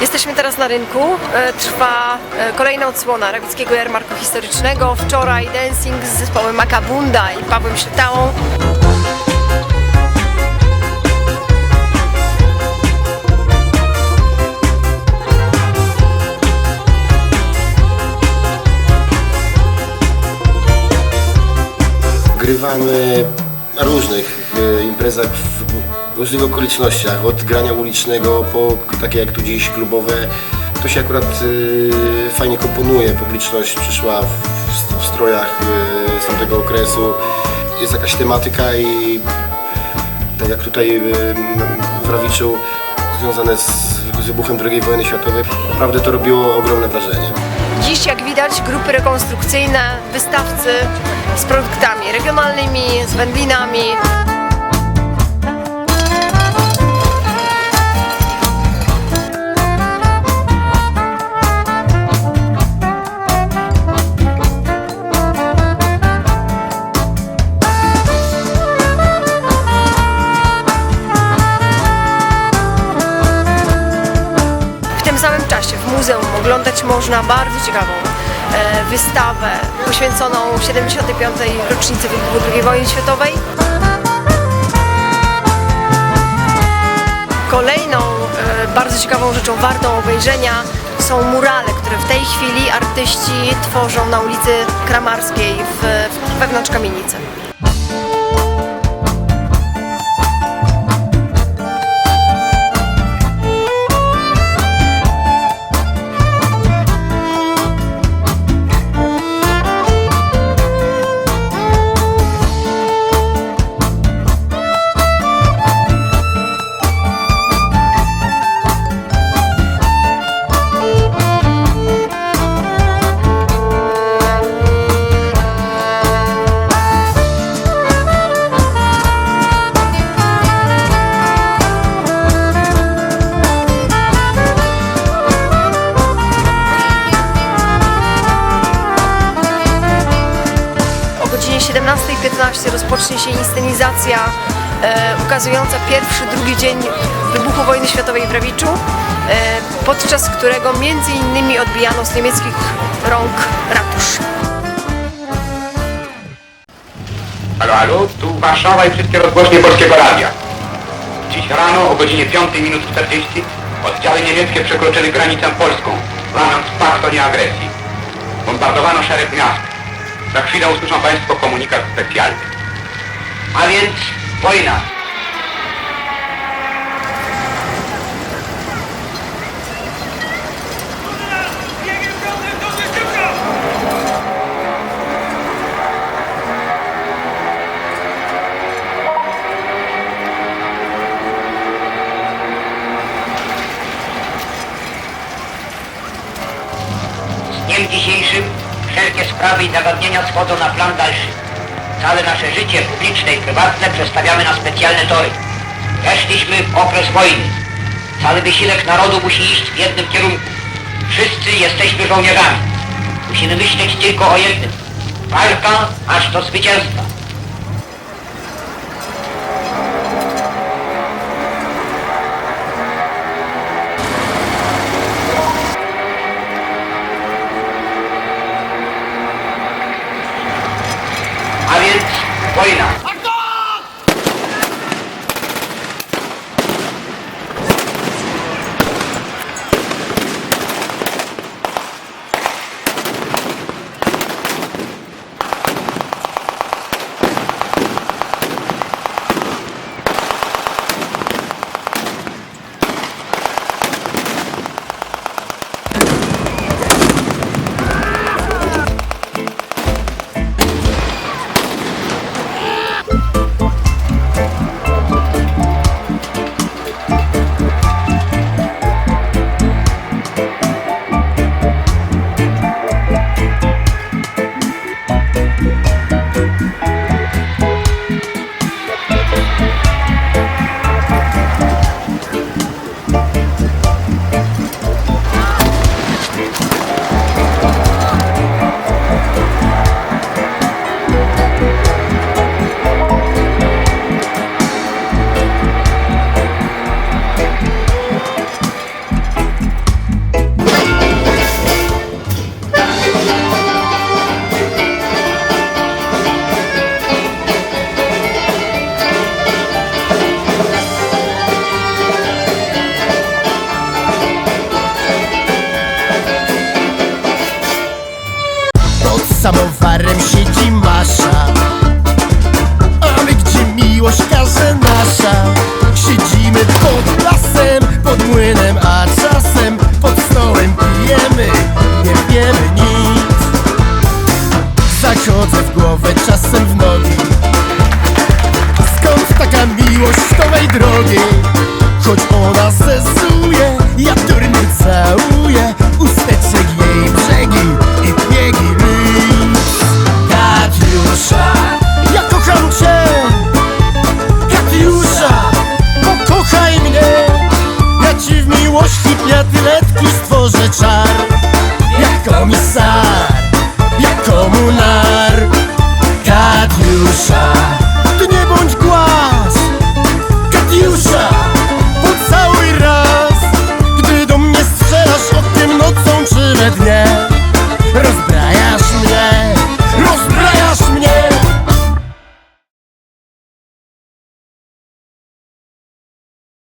Jesteśmy teraz na rynku. E, Trwa e, kolejna odsłona Rawickiego Jarmarku Historycznego. Wczoraj dancing z zespołem Makabunda i Pawłem Szytałą. Grywamy na różnych e, imprezach w różnych okolicznościach, od grania ulicznego po takie jak tu dziś klubowe. To się akurat e, fajnie komponuje, publiczność przyszła w, strojach e, z tamtego okresu. Jest jakaś tematyka i tak jak tutaj w Rawiczu związane z wybuchem II wojny światowej, naprawdę to robiło ogromne wrażenie. Dziś, jak widać, grupy rekonstrukcyjne, wystawcy z produktami regionalnymi, z wędlinami. Muzeum oglądać można bardzo ciekawą e, wystawę poświęconą 75. rocznicy wybuchu II wojny światowej. Kolejną e, bardzo ciekawą rzeczą wartą obejrzenia są murale, które w tej chwili artyści tworzą na ulicy Kramarskiej w, wewnątrz kamienicy. 17.15 rozpocznie się inscenizacja e, ukazująca pierwszy, drugi dzień wybuchu wojny światowej w Rawiczu, e, podczas którego między innymi odbijano z niemieckich rąk ratusz. Halo, halo, tu Warszawa i wszystkie rozgłośnie Polskiego Radia. Dziś rano o godzinie 5 minut 40 oddziały niemieckie przekroczyły granicę polską, łamiąc pakt o nieagresji. Bombardowano szereg miast. Za chwilę usłyszą Państwo komunikat specjalny. A więc wojna. Dniem dzisiejszym wszelkie sprawy i zagadnienia schodzą na plan dalszy. Całe nasze życie publiczne i prywatne przestawiamy na specjalne tory. Weszliśmy w okres wojny. Cały wysiłek narodu musi iść w jednym kierunku. Wszyscy jesteśmy żołnierzami. Musimy myśleć tylko o jednym. Walka aż do zwycięstwa. Więc wojna. Głowę, czasem w nogi. Skąd taka miłość w mej drogi? Choć ona zezuje, ja durny całuję. Usteczek jej brzegi i biegi ryj Katiusza, ja kocham cię! Katiusza, pokochaj mnie! Ja ci w miłości piatyletki stworzę czas